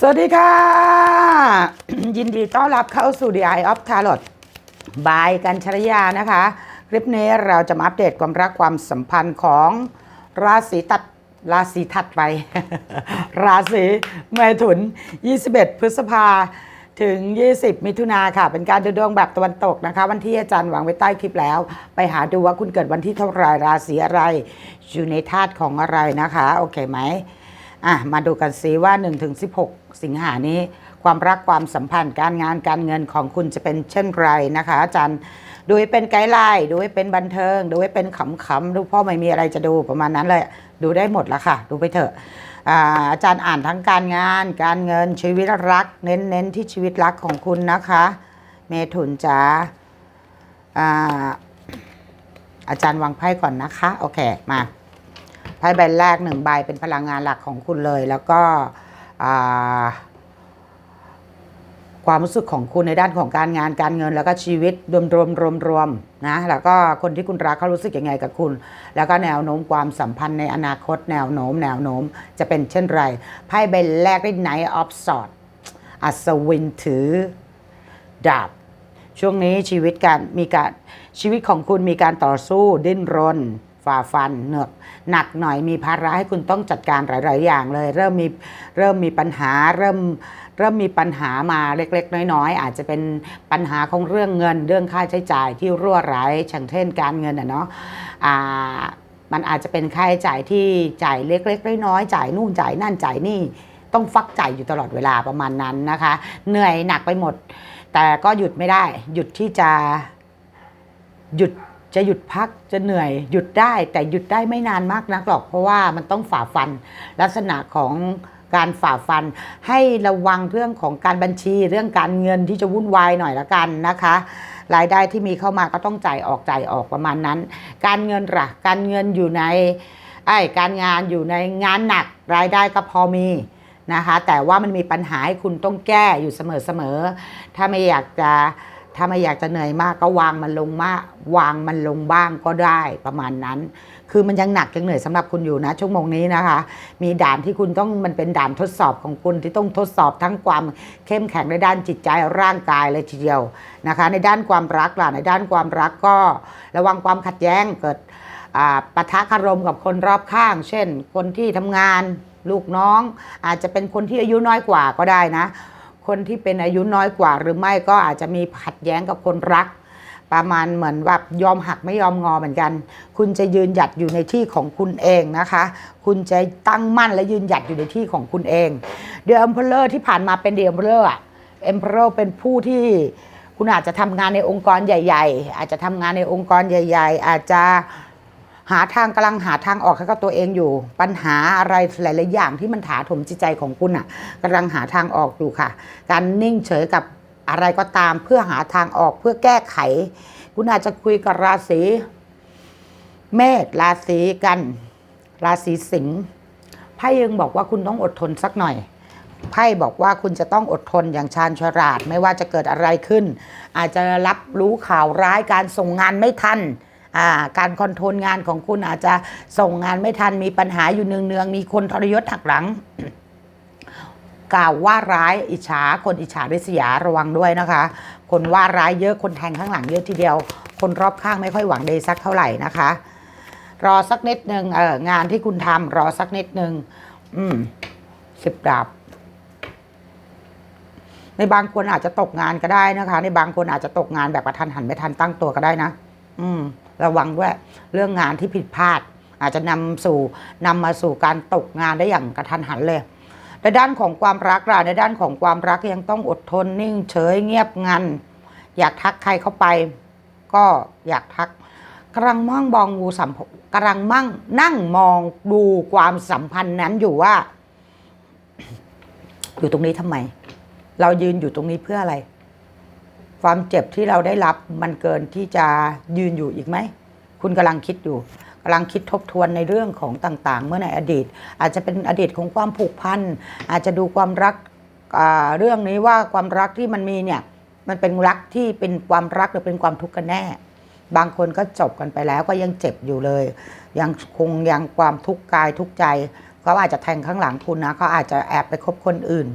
สวัสดีค่ะ ยินดีต้อนรับเข้าสู่ The Eye of Tarot บายกันชรยานะคะ คลิปนี้เราจะมาอัปเดตความรักความสัมพันธ์ของราศีตัดราศีถัดไป ราศีเมถุน 21 พฤษภาถึง 20 มิถุนาค่ะ เป็นการดูดวงแบบตะวันตกนะคะ วันที่อาจารย์วางไว้ใต้คลิปแล้ว ไปหาดูว่าคุณเกิดวันที่เท่าไรราศีอะไร อยู่ในธาตุของอะไรนะคะ โอเคไหม อะมาดูกันซิว่า 1-16 สิงหานี้ ความรักความสัมพันธ์การงานการเงินของคุณจะเป็นเช่นไรนะคะ อาจารย์ดูให้เป็นไกด์ไลน์ดูให้เป็นบันเทิง ดูให้เป็นขำๆดูพ่อไม่มีอะไรจะดูประมาณนั้นเลยดูได้หมดล้วค่ะ ดูไปเถอะอาจารย์อ่านทั้งการงาน การเงินชีวิตรัก เน้นเน้นที่ชีวิตรักของคุณนะคะ เมถุนจ๋าอาอาจารย์วางไพ่ก่อนนะคะ โอเค มา ไพ่ใบแรกหนึ่งใบเป็นพลังงานหลักของคุณเลย แล้วก็ความรู้สึกของคุณในด้านของการงานการเงิน แล้วก็ชีวิตรวมรวมรวมรวมๆนะแล้วก็คนที่คุณรักเขารู้สึกยังไงกับคุณ แล้วก็แนวโน้มความสัมพันธ์ในอนาคต แนวโน้ม แนวโน้มจะเป็นเช่นไรไพ่ใบแรกได้ Knight of Swords อัศวินถือดาบช่วงนี้ชีวิตการมีการชีวิตของคุณมีการต่อสู้ดิ้นรน ฝ่าฟันเหนือกหนักหน่อยมีภาระให้คุณต้องจัดการหลาย ๆ อย่างเลย เริ่มมีเริ่มมีปัญหาเริ่มเริ่มมีปัญหามาเล็ก ๆ น้อย ๆ อาจจะเป็นปัญหาของเรื่องเงิน เรื่องค่าใช้จ่ายที่รั่วไหลอย่างเช่นการเงินอะเนาะอ่ามันอาจจะเป็นค่าใช้จ่ายที่จ่ายเล็ก ๆ น้อยๆจ่ายนู่นจ่ายนั่นจ่ายนี่ต้องฟักจ่ายอยู่ตลอดเวลาประมาณนั้นนะคะ เหนื่อยหนักไปหมด แต่ก็หยุดไม่ได้ หยุดที่จะหยุด จะหยุดพักจะเหนื่อยหยุดได้แต่หยุดได้ไม่นานมากนักหรอก เพราะว่ามันต้องฝ่าฟัน ลักษณะของการฝ่าฟัน ให้ระวังเรื่องของการบัญชีเรื่องการเงินที่จะวุ่นวายหน่อยละกันนะคะ รายได้ที่มีเข้ามาก็ต้องจ่ายออกจ่ายออกประมาณนั้น การเงินล่ะ การเงินอยู่ในไอ้การงานอยู่ในงานหนักรายได้ก็พอมีนะคะ แต่ว่ามันมีปัญหาให้คุณต้องแก้อยู่เสมอๆถ้าไม่อยากจะ ถ้าไม่อยากจะเหนื่อยมากก็วางมันลงมาก วางมันลงบ้างก็ได้ประมาณนั้น คือมันยังหนักยังเหนื่อยสำหรับคุณอยู่นะชั่วโมงนี้นะคะ มีด่านที่คุณต้องมันเป็นด่านทดสอบของคุณที่ต้องทดสอบทั้งความเข้มแข็งในด้านจิตใจร่างกายเลยทีเดียวนะคะ ในด้านความรักล่ะในด้านความรักก็ระวังความขัดแย้งเกิดปะทะคารมกับคนรอบข้าง เช่น คนที่ทำงานลูกน้อง อาจจะเป็นคนที่อายุน้อยกว่าก็ได้นะ คนที่เป็นอายุน้อยกว่า หรือไม่ก็อาจจะมีขัดแย้งกับคนรัก ประมาณเหมือนแบบยอมหักไม่ยอมงอเหมือนกัน คุณจะยืนหยัดอยู่ในที่ของคุณเองนะคะ คุณจะตั้งมั่นและยืนหยัดอยู่ในที่ของคุณเองเด e อ m มเพลเลอร์ที่ผ่านมาเป็นเด e อ m มเพลเลอร์เอ็มเพลเลอร์เป็นผู้ที่คุณอาจจะทำงานในองค์กรใหญ่ ๆ อาจจะทำงานในองค์กรใหญ่ ๆ อาจจะ หาทางกำลังหาทางออกให้กับตัวเองอยู่ ปัญหาอะไรหลายๆอย่างที่มันถาถมจิตใจของคุณอะกำลังหาทางออกอยู่ค่ะ การนิ่งเฉยกับอะไรก็ตามเพื่อหาทางออกเพื่อแก้ไข คุณอาจจะคุยกับราศีเมษราศีกัน ราศีสิงห์ไพ่ยังบอกว่าคุณต้องอดทนสักหน่อยไพ่บอกว่าคุณจะต้องอดทนอย่างชาญฉลาดไม่ว่าจะเกิดอะไรขึ้น อาจจะรับรู้ข่าวร้ายการส่งงานไม่ทัน การคอนโทรลงานของคุณอาจจะส่งงานไม่ทันมีปัญหาอยู่เนืองๆมีคนทรยศหักหลังกล่าวว่าร้ายอิจฉาคนอิจฉาริษยาระวังด้วยนะคะ คนว่าร้ายเยอะคนแทงข้างหลังเยอะทีเดียว คนรอบข้างไม่ค่อยหวังดีสักเท่าไหร่นะคะ รอสักนิดหนึ่งเอองานที่คุณทำรอสักนิดหนึ่งอืมสิบดาบในบางคนอาจจะตกงานก็ได้นะคะ ในบางคนอาจจะตกงานแบบกระทันหันไม่ทันตั้งตัวก็ได้นะ อืม ระวังด้วยเรื่องงานที่ผิดพลาด อาจจะนำสู่นำมาสู่การตกงานได้อย่างกระทันหันเลยในด้านของความรักล่ะในด้านของความรักยังต้องอดทนนิ่งเฉยเงียบงัน อยากทักใครเข้าไป ก็อยากทักกำลังมั่งมองดูสัมพกำลังมั่งนั่งมองดูความสัมพันธ์นั้นอยู่ว่า อยู่ตรงนี้ทำไม เรายืนอยู่ตรงนี้เพื่ออะไร ความเจ็บที่เราได้รับมันเกินที่จะยืนอยู่อีกไหม คุณกำลังคิดอยู่กำลังคิดทบทวนในเรื่องของต่างๆ เมื่อในอดีต อาจจะเป็นอดีตของความผูกพันอาจจะดูความรักอ่าเรื่องนี้ว่าความรักที่มันมีเนี่ยมันเป็นรักที่เป็นความรักหรือเป็นความทุกข์กันแน่ บางคนก็จบกันไปแล้วก็ยังเจ็บอยู่เลย ยังคงยังความทุกข์กายทุกข์ใจเขาอาจจะแทงข้างหลังคุณนะเขาอาจจะแอบไปคบคนอื่น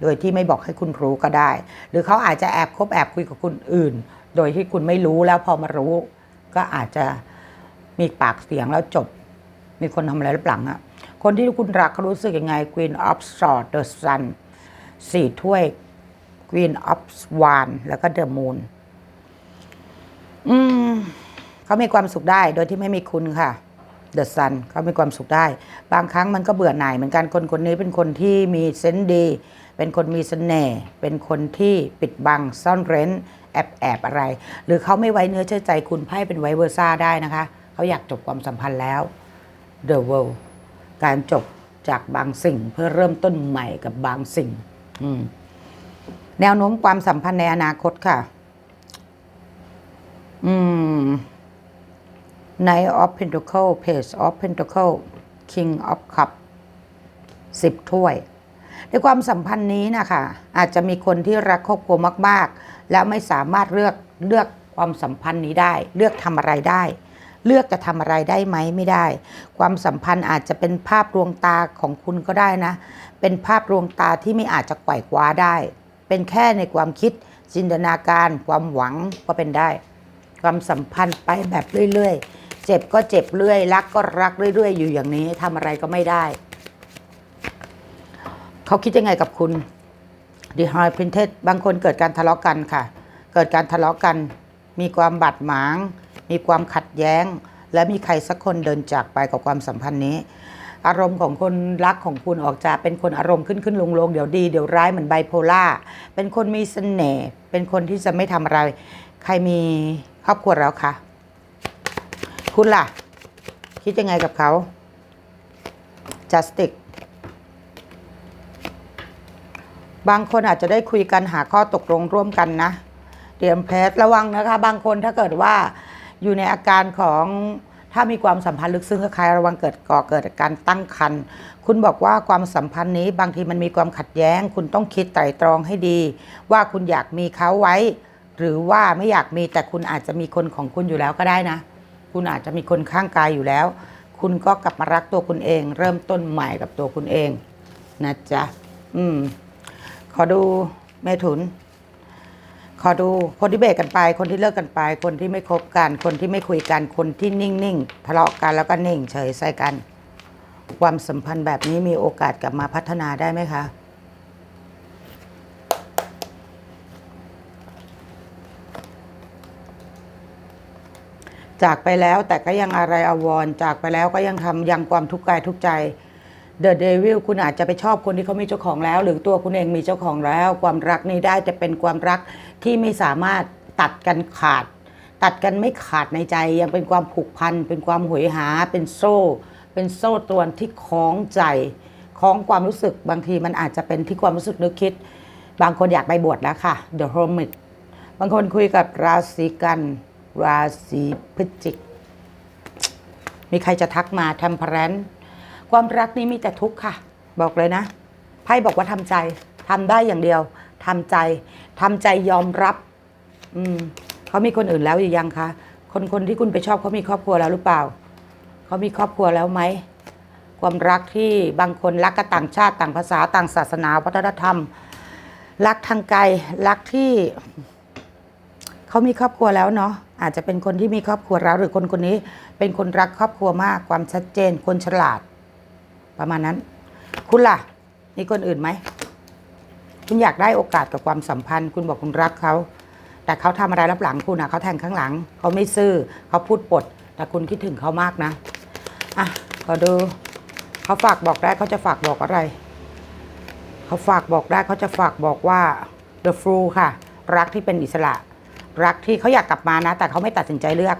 โดยที่ไม่บอกให้คุณรู้ก็ได้ หรือเขาอาจจะแอบคบแอบคุยกับคนอื่น โดยที่คุณไม่รู้แล้วพอมารู้ ก็อาจจะมีปากเสียงแล้วจบ มีคนทำอะไรรับหลังอะคนที่คุณรักเขารู้สึกยังไง Queen of Swords The Sun สี่ถ้วย Queen of Swan แล้วก็ The Moon อืมเขามีความสุขได้โดยที่ไม่มีคุณค่ะ The Sun เขามีความสุขได้ บางครั้งมันก็เบื่อหน่ายเหมือนกันคนคนนี้เป็นคนที่มีเซนส์ดี เป็นคนมีเสน่ห์เป็นคนที่ปิดบังซ่อนเร้น แอบแอบอะไร หรือเขาไม่ไว้เนื้อเชื่อใจคุณไพ่เป็นไวเวอร์ซ่าได้นะคะ เขาอยากจบความสัมพันธ์แล้ว The World การจบจากบางสิ่งเพื่อเริ่มต้นใหม่กับบางสิ่ง แนวโน้มความสัมพันธ์ในอนาคตค่ะ อืม Knight of Pentacle Page of Pentacle King of Cup สิบถ้วย ในความสัมพันธ์นี้นะคะอาจจะมีคนที่รักครอบครัวมาก ๆ แล้วไม่สามารถเลือกเลือกความสัมพันธ์นี้ได้ เลือกทำอะไรได้ เลือกจะทำอะไรได้ไหมไม่ได้ ความสัมพันธ์อาจจะเป็นภาพลวงตาของคุณก็ได้นะ เป็นภาพลวงตาที่ไม่อาจจะไกว่คว้าได้ เป็นแค่ในความคิดจินตนาการ ความหวังก็เป็นได้ ความสัมพันธ์ไปแบบเรื่อย ๆ เจ็บก็เจ็บเรื่อย รักก็รักเรื่อยๆ อยู่อย่างนี้ทำอะไรก็ไม่ได้ เขาคิดยังไงกับคุณ The High Princess บางคนเกิดการทะเลาะกันค่ะ เกิดการทะเลาะกัน มีความบาดหมาง มีความขัดแย้ง และมีใครสักคนเดินจากไปกับความสัมพันธ์นี้ อารมณ์ของคนรักของคุณออกจะเป็นคนอารมณ์ขึ้นขึ้นลงลงเดี๋ยวดีเดี๋ยวร้ายเหมือนไบโพล่า เป็นคนมีเสน่ห์ เป็นคนที่จะไม่ทำอะไร ใครมีครอบครัวแล้วคะ คุณล่ะ คิดยังไงกับเขา justice บางคนอาจจะได้คุยกันหาข้อตกลงร่วมกันนะเตรียมแพทระวังนะคะ บางคนถ้าเกิดว่าอยู่ในอาการของถ้ามีความสัมพันธ์ลึกซึ้งกับใครระวังเกิดก่อเกิดการตั้งครรภ์คุณบอกว่าความสัมพันธ์นี้บางทีมันมีความขัดแย้ง คุณต้องคิดไตร่ตรองให้ดี ว่าคุณอยากมีเขาไว้ หรือว่าไม่อยากมีแต่คุณอาจจะมีคนของคุณอยู่แล้วก็ได้นะ คุณอาจจะมีคนข้างกายอยู่แล้ว คุณก็กลับมารักตัวคุณเอง เริ่มต้นใหม่กับตัวคุณเองนะจ๊ะอืม ขอดูเมถุน ขอดูคนที่เบรกกันไป คนที่เลิกกันไป คนที่ไม่คบกัน คนที่ไม่คุยกัน คนที่นิ่งๆทะเลาะกันแล้วก็นิ่ง เฉยใส่กัน ความสัมพันธ์แบบนี้มีโอกาสกลับมาพัฒนาได้ไหมคะ จากไปแล้วแต่ก็ยังอะไรอาวรณ์จากไปแล้วก็ยังทำยังความทุกข์กายทุกข์ใจเดอะเดวิลคุณอาจจะไปชอบคนที่เขามีเจ้าของแล้ว หรือตัวคุณเองมีเจ้าของแล้ว ความรักนี้ได้จะเป็นความรักที่ไม่สามารถตัดกันขาด ตัดกันไม่ขาดในใจยังเป็นความผูกพัน เป็นความหวยหา เป็นโซ่ เป็นโซ่ตรวนที่คล้องใจคล้องความรู้สึกบางทีมันอาจจะเป็นที่ความรู้สึกนึกคิด บางคนอยากไปบวชแล้วค่ะ The Hermit บางคนคุยกับราศีกัน ราศีพฤศจิก มีใครจะทักมาทำพรนความรักนี้มีแต่ทุกข์ค่ะ บอกเลยนะไพ่บอกว่าทำใจทำได้อย่างเดียวทำใจทำใจยอมรับ อืมเขามีคนอื่นแล้วหรือยังคะคนคนที่คุณไปชอบเขามีครอบครัวแล้วหรือเปล่าเขามีครอบครัวแล้วไหมความรักที่บางคนรักกับต่างชาติต่างภาษาต่างศาสนาวัฒนธรรม รักทางไกลรักที่เขามีครอบครัวแล้วเนาะ อาจจะเป็นคนที่มีครอบครัวแล้วหรือคนคนนี้เป็นคนรักครอบครัวมากความชัดเจน คนฉลาด ประมาณนั้น คุณล่ะ มีคนอื่นไหม คุณอยากได้โอกาสกับความสัมพันธ์ คุณบอกคุณรักเขา แต่เขาทำอะไรรับหลังคุณอะเขาแทงข้างหลัง เขาไม่ซื่อ เขาพูดปด แต่คุณคิดถึงเขามากนะ อะขอดู เขาฝากบอกได้เขาจะฝากบอกอะไร เขาฝากบอกได้เขาจะฝากบอกว่า the fool ค่ะ รักที่เป็นอิสระ รักที่เขาอยากกลับมานะ แต่เขาไม่ตัดสินใจเลือก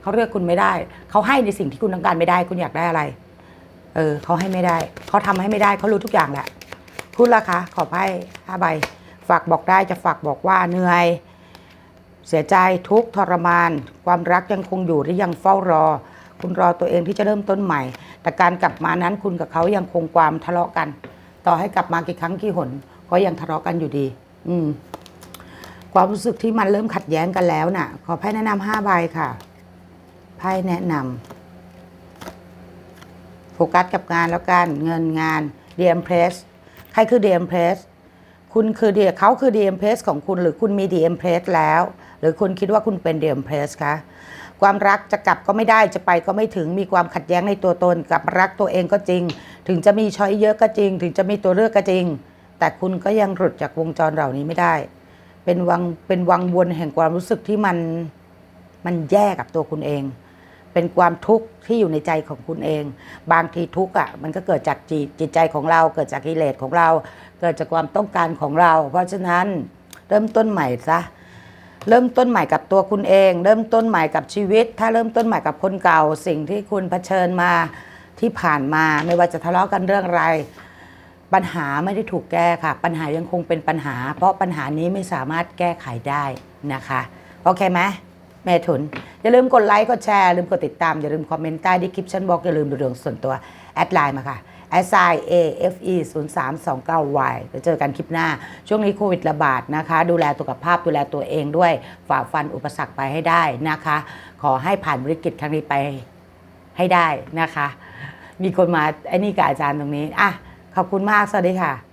เขาเลือกคุณไม่ได้ เขาให้ในสิ่งที่คุณต้องการไม่ได้ คุณอยากได้อะไร เออเขาให้ไม่ได้เขาทำให้ไม่ได้เขารู้ทุกอย่างแหละคุณล่ะคะ ขอไพ่ห้าใบฝากบอกได้จะฝากบอกว่าเหนื่อย เสียใจทุกทรมาน ความรักยังคงอยู่และยังเฝ้ารอ คุณรอตัวเองที่จะเริ่มต้นใหม่ แต่การกลับมานั้นคุณกับเขายังคงความทะเลาะกัน ต่อให้กลับมากี่ครั้งกี่หนก็ยังทะเลาะกันอยู่ดี อืม ความรู้สึกที่มันเริ่มขัดแย้งกันแล้วน่ะ ขอไพ่แนะนำห้าใบค่ะไพ่แนะนำโฟกัสกับงานแล้วกันเงินงานเดียมเพรสใครคือเดียมเพรสคุณคือเดีเขาคือ DM p r e s s ของคุณหรือคุณมี DM p r e s s แล้ว หรือคุณคิดว่าคุณเป็น DM p r e s s คะความรักจะกลับก็ไม่ได้จะไปก็ไม่ถึงมีความขัดแย้งในตัวตนกับรักตัวเองก็จริง ถึงจะมีช้อยเยอะก็จริง ถึงจะมีตัวเลือกก็จริง แต่คุณก็ยังหลุดจากวงจรเหล่านี้ไม่ได้ เป็นวังเป็นวังวนแห่งความรู้สึกที่มันมันแย่กับตัวคุณเอง เป็นความทุกข์ที่อยู่ในใจของคุณเอง บางทีทุกข์อะมันก็เกิดจากจิตจิตใจของเรา เกิดจากกิเลสของเรา เกิดจากความต้องการของเรา เพราะฉะนั้นเริ่มต้นใหม่ซะเริ่มต้นใหม่กับตัวคุณเอง เริ่มต้นใหม่กับชีวิต ถ้าเริ่มต้นใหม่กับคนเก่า สิ่งที่คุณเผชิญมาที่ผ่านมา ไม่ว่าจะทะเลาะกันเรื่องอะไร ปัญหาไม่ได้ถูกแก้ค่ะ ปัญหายังคงเป็นปัญหา เพราะปัญหานี้ไม่สามารถแก้ไขได้นะคะ โอเคไหมแม่ถุน อย่าลืมกดไลค์กดแชร์ลืมกดติดตาม อย่าลืมคอมเมนต์ใต้ที่คลิปฉันบอกอย่าลืมดูเรื่องส่วนตัว แอดไลน์มาค่ะ s i a f e 0 3 2 9 y เดี๋ยวเจอกันคลิปหน้า ช่วงนี้โควิดระบาดนะคะ ดูแลสุขภาพดูแลตัวเองด้วย ฝ่าฟันอุปสรรคไปให้ได้นะคะ ขอให้ผ่านวิกฤตครั้งนี้ไปให้ได้นะคะ มีคนมาไอ้นี่กับอาจารย์ตรงนี้อะ ขอบคุณมาก สวัสดีค่ะ